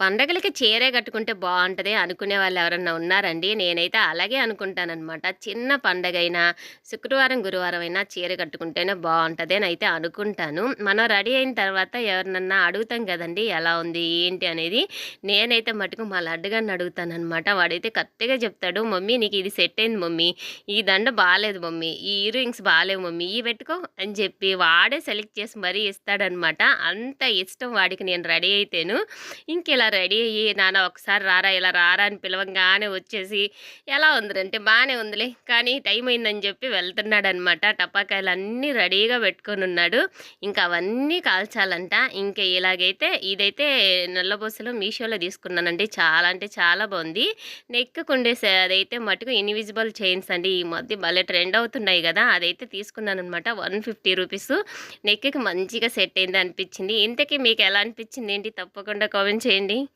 పండగలకి చీరే కట్టుకుంటే బాగుంటుంది అనుకునే వాళ్ళు ఎవరన్నా ఉన్నారండి? నేనైతే అలాగే అనుకుంటాననమాట. చిన్న పండగ అయినా శుక్రవారం, గురువారం అయినా చీర కట్టుకుంటేనే బాగుంటుందని అయితే అనుకుంటాను. మనం రెడీ అయిన తర్వాత ఎవరినన్నా అడుగుతాం కదండి ఎలా ఉంది? ఏంటి? అనేది. నేనైతే మటుకు మా లడ్డుగాడిని అడుగుతాననమాట. వాడైతే కరెక్ట్‌గా చెప్తాడు. "మమ్మీ నీకు ఇది సెట్ అయింది మమ్మీ. ఈ దండ బాగాలేదు మమ్మీ. ఈ ఇయర్ రింగ్స్ మమ్మీ. ఇవి పెట్టుకో" అని చెప్పి వాడే సెలెక్ట్ చేసి మరీ ఇస్తాడనమాట. అంత ఇష్టం వాడికి నేను రెడీ అయితేను. ఇంకెలా రెడీ అయ్యి, "నాన్న ఒకసారి రారా, ఇలా రారా" అని పిలవంగానే వచ్చేసి, "ఎలా ఉందిరంటే" బాగానే ఉందిలే. కానీ టైం అయిందని" చెప్పి వెళ్తున్నాడనమాట. టపాకాయలన్నీ రెడీగా పెట్టుకొని ఉన్నాడు ఇంకా అవన్నీ కాల్చాలంట. ఇంకా ఇలాగైతే ఇదైతే నల్లబోసలో మీషోలో తీసుకున్నానండి. చాలా అంటే చాలా బావుంది. నెక్‌కుండేసే అదైతే మటుకు ఇన్విజిబుల్ చైన్స్ అండి. ఈ మధ్య భలే ట్రెండ్ అవుతున్నాయి కదా అదైతే తీసుకున్నాను అనమాట వన్ ఫిఫ్టీ రూపీస్ నెక్‌కి మంచిగా సెట్ అయింది అనిపించింది ఇంతకీ మీకు ఎలా అనిపించింది ఏంటి? తప్పకుండా కామెంట్ చేయండి.